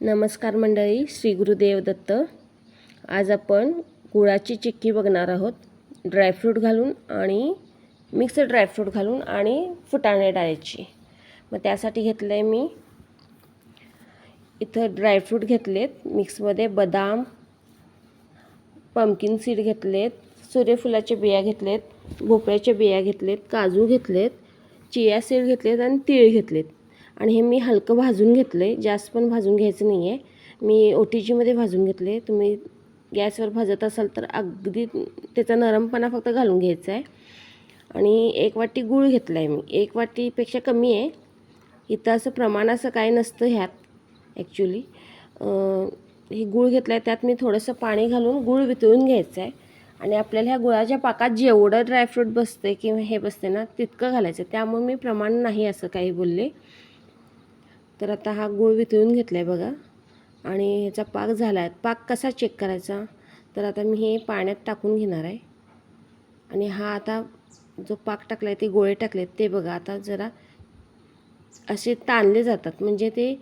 नमस्कार मंडळी श्री गुरुदेव दत्त आज आपण गुळाची चिक्की बघणार आहोत. ड्रायफ्रूट घालून आणि मिक्स ड्रायफ्रूट घालून आणि फुटाणे डाळ्याची मग त्यासाठी घेतलं आहे मी इथं ड्रायफ्रूट घेतलेत. मिक्समध्ये बदाम पमकिन सीड घेतलेत सूर्यफुलाच्या बिया घेतलेत भोपळ्याच्या बिया घेतलेत काजू घेतलेत चिया सीड घेतलेत आणि तीळ घेतलेत. आणि हे मी हलकं भाजून घेतलं आहे जास्त पण भाजून घ्यायचं नाही आहे मी ओ टी जीमध्ये भाजून घेतले तुम्ही गॅसवर भाजत असाल तर अगदी त्याचा नरमपणा फक्त घालून घ्यायचा आहे. आणि एक वाटी गूळ घेतला आहे मी. एक वाटीपेक्षा कमी आहे. इथं असं प्रमाण असं काय नसतं ह्यात ॲक्च्युली हे गूळ घेतला आहे त्यात मी थोडंसं पाणी घालून गूळ वितळून घ्यायचं आहे आणि आपल्याला ह्या गुळाच्या पाकात जेवढं ड्रायफ्रूट बसते किंवा हे बसते ना तितकं घालायचं त्यामुळे मी प्रमाण नाही असं काही बोलले. तर आता हा गूळ वितळून घेतला आहे बघा. आणि ह्याचा पाक झाला आहे पाक कसा चेक करायचा? तर आता मी हे पाण्यात टाकून घेणार आहे. आणि हा आता जो पाक टाकला आहे ते गोळे टाकले ते बघा. आता जरा असे ताणले जातात. म्हणजे ते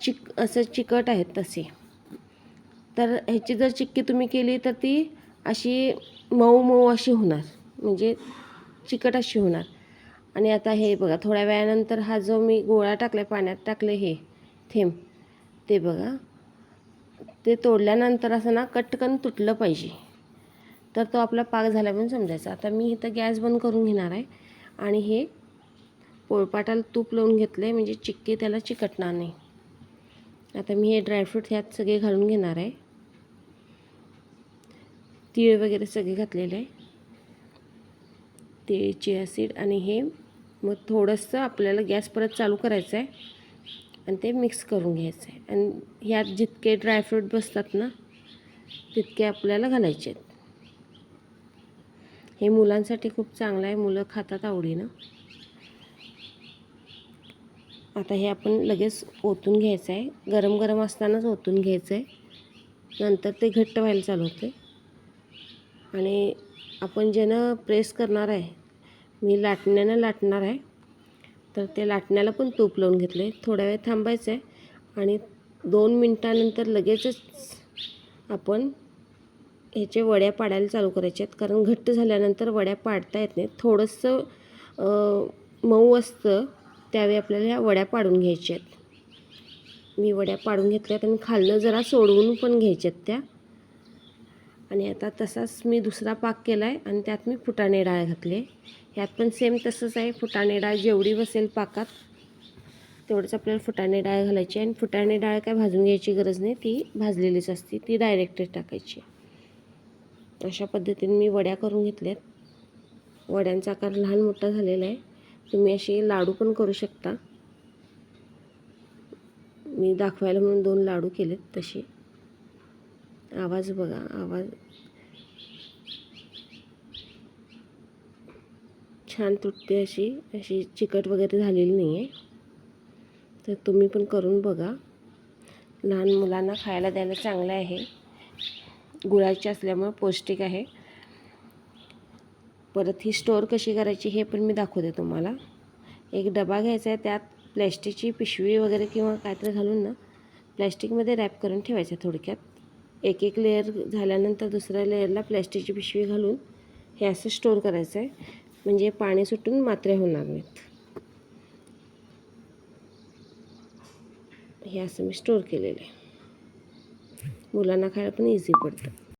चिक असं चिकट आहेत तसे. तर ह्याची जर चिक्की तुम्ही केली तर ती अशी मऊ मऊ अशी होणार. म्हणजे चिकट अशी होणार. आणि आता हे बघा थोड्या वेळानंतर हा जो मी गोळा टाकला पाण्यात टाकले हे थेंब ते बघा. ते तोडल्यानंतर असं ना कटकन तुटलं पाहिजे. तर तो आपला पाक झाला म्हणून समजायचा. आता मी इथं गॅस बंद करून घेणार आहे आणि हे पोळपाटाला तूप लावून घेतलं आहे म्हणजे चिक्की त्याला चिकटणार नाही. आता मी हे ड्रायफ्रूट ह्यात सगळे घालून घेणार आहे. तीळ वगैरे सगळे घातलेले आहे. तीळ चिया सीड आणि हे मग थोडंसं आपल्याला गॅस परत चालू करायचं आहे आणि ते मिक्स करून घ्यायचं आहे आणि ह्यात जितके ड्रायफ्रूट बसतात ना तितके आपल्याला घालायचे आहेत. हे मुलांसाठी खूप चांगलं आहे. मुलं खातात आवडीनं. आता हे आपण लगेच ओतून घ्यायचं आहे गरम गरम असतानाच ओतून घ्यायचं आहे नंतर ते घट्ट व्हायला चालू होते. आणि आपण ज्यानं प्रेस करणार आहे मी लाटण्यानं लाटणार आहे. तर ते लाटण्याला पण तूप लावून घेतलं. आहे थोड्या वेळ थांबायचं आहे आणि दोन मिनटानंतर लगेचच आपण ह्याचे वड्या पाडायला चालू करायचे आहेत. कारण घट्ट झाल्यानंतर वड्या पाडता येत नाहीत. थोडंसं मऊ असतं त्यावेळी आपल्याला ह्या वड्या पाडून घ्यायच्या आहेत. मी वड्या पाडून घेतल्यात आणि खालनं जरा सोडवून पण घ्यायच्यात त्या. आणि आता तसाच मी दुसरा पाक केला आहे आणि त्यात मी फुटाणे डाळ घातले. ह्यात पण सेम तसंच आहे. फुटाणे डाळ जेवढी बसेल पाकात तेवढंच आपल्याला फुटाणे डाळ घालायची आणि फुटाणे डाळ काय भाजून घ्यायची गरज नाही. ती भाजलेलीच असते. ती डायरेक्टच टाकायची. अशा पद्धतीने मी वड्या करून घेतल्यात. वड्यांचा आकार लहान मोठा झालेला आहे. तुम्ही असे लाडू पण करू शकता. मी दाखवायला म्हणून दोन लाडू केलेत तसे. आवाज बघा आवाज. छान तुटते अशी अशी चिकट वगैरे झालेली नाही आहे तर तुम्ही पण करून बघा. लहान मुलांना खायला द्यायला चांगलं आहे. गुळाची असल्यामुळे पौष्टिक आहे. परत ही स्टोअर कशी करायची हे पण मी दाखवते तुम्हाला. एक डबा घ्यायचा आहे त्यात प्लॅस्टिकची पिशवी वगैरे किंवा काहीतरी घालून ना प्लॅस्टिकमध्ये रॅप करून ठेवायचं थोडक्यात. एक एक लेअर झाल्यानंतर दुसऱ्या लेअरला प्लॅस्टिकची पिशवी घालून हे असं स्टोअर करायचं आहे. म्हणजे पाणी सुटून मात्रे होणार नाहीत. हे असं मी स्टोअर केलेलं आहे. मुलांना खायला पण इझी पडतं.